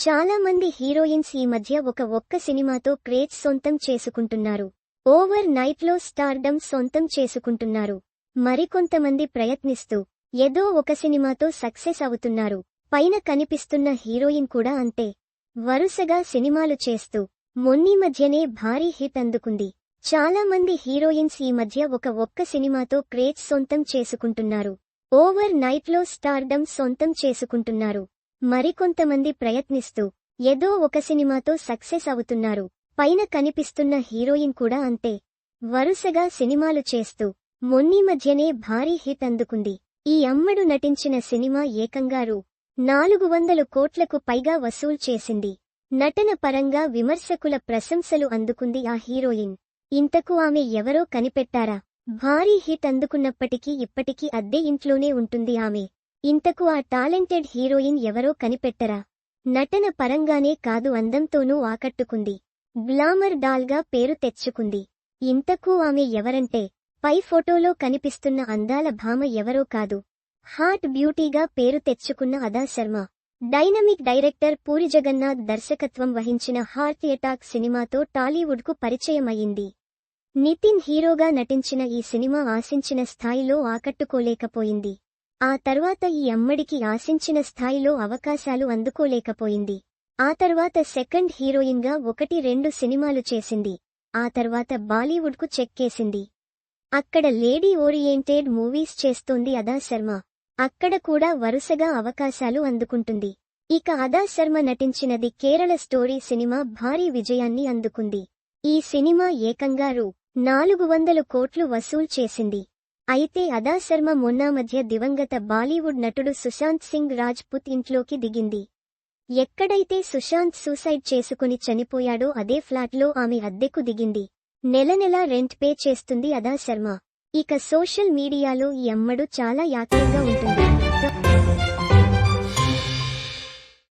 చాలా మంది హీరోయిన్స్ ఈ మధ్య ఒక ఒక్క సినిమాతో క్రేజ్ సొంతం చేసుకుంటున్నారు. ఓవర్ నైట్లో స్టార్డమ్ సొంతం చేసుకుంటున్నారు. మరికొంతమంది ప్రయత్నిస్తూ ఏదో ఒక సినిమాతో సక్సెస్ అవుతున్నారు. పైన కనిపిస్తున్న హీరోయిన్ కూడా అంతే. వరుసగా సినిమాలు చేస్తూ మొన్నీ మధ్యనే భారీ హిట్ అందుకుంది. చాలా మంది హీరోయిన్స్ ఈ మధ్య ఒక ఒక్క సినిమాతో క్రేజ్ సొంతం చేసుకుంటున్నారు. ఓవర్ నైట్లో స్టార్డమ్ సొంతం చేసుకుంటున్నారు. మరికొంతమంది ప్రయత్నిస్తూ ఏదో ఒక సినిమాతో సక్సెస్ అవుతున్నారు. పైన కనిపిస్తున్న హీరోయిన్ కూడా అంతే. వరుసగా సినిమాలు చేస్తూ మొన్నీ మధ్యనే భారీ హిట్ అందుకుంది. ఈ అమ్మడు నటించిన సినిమా ఏకంగా రూ. నాలుగు వందలు కోట్లకు పైగా వసూలు చేసింది. నటన పరంగా విమర్శకుల ప్రశంసలు అందుకుంది ఆ హీరోయిన్. ఇంతకు ఆమె ఎవరో కనిపెట్టారా? భారీ హిట్ అందుకున్నప్పటికీ ఇప్పటికీ అద్దె ఇంట్లోనే ఉంటుంది ఆమె. ఇంతకు ఆ టాలెంటెడ్ హీరోయిన్ ఎవరో కనిపెట్టరా? నటన పరంగానే కాదు అందంతోనూ ఆకట్టుకుంది. గ్లామర్ డాల్గా పేరు తెచ్చుకుంది. ఇంతకు ఆమె ఎవరంటే? పై ఫోటోలో కనిపిస్తున్న అందాల భామ ఎవరో కాదు. హాట్ బ్యూటీగా పేరు తెచ్చుకున్న అదా శర్మ. డైనమిక్ డైరెక్టర్ పూరి జగన్నాథ్ దర్శకత్వం వహించిన హార్ట్ ఎటాక్ సినిమాతో టాలీవుడ్కు పరిచయమయ్యింది. నితిన్ హీరోగా నటించిన ఈ సినిమా ఆశించిన స్థాయిలో ఆకట్టుకోలేకపోయింది. ఆ తర్వాత ఈ అమ్మడికి ఆశించిన స్థాయిలో అవకాశాలు అందుకోలేకపోయింది. ఆ తర్వాత సెకండ్ హీరోయిన్గా ఒకటి రెండు సినిమాలు చేసింది. ఆ తర్వాత బాలీవుడ్కు చెక్కేసింది అక్కడ లేడీ ఓరియంటెడ్ మూవీస్ చేస్తోంది అదా శర్మ. అక్కడ కూడా వరుసగా అవకాశాలు అందుకుంటుంది. ఇక అదా శర్మ నటించినది కేరళ స్టోరీ సినిమా భారీ విజయాన్ని అందుకుంది. ఈ సినిమా ఏకంగా రూ. నాలుగు వందలు కోట్లు వసూల్ చేసింది. అయితే అదా శర్మ మొన్న మధ్య దివంగత బాలీవుడ్ నటుడు సుశాంత్ సింగ్ రాజ్పుత్ ఇంట్లోకి దిగింది. ఎక్కడైతే సుశాంత్ సూసైడ్ చేసుకుని చనిపోయాడో అదే ఫ్లాట్లో ఆమె అద్దెకు దిగింది. నెల నెల రెంట్ పే చేస్తుంది అదా శర్మ. ఇక సోషల్ మీడియాలో ఈ అమ్మడు చాలా యాక్టివ్గా ఉంటుంది.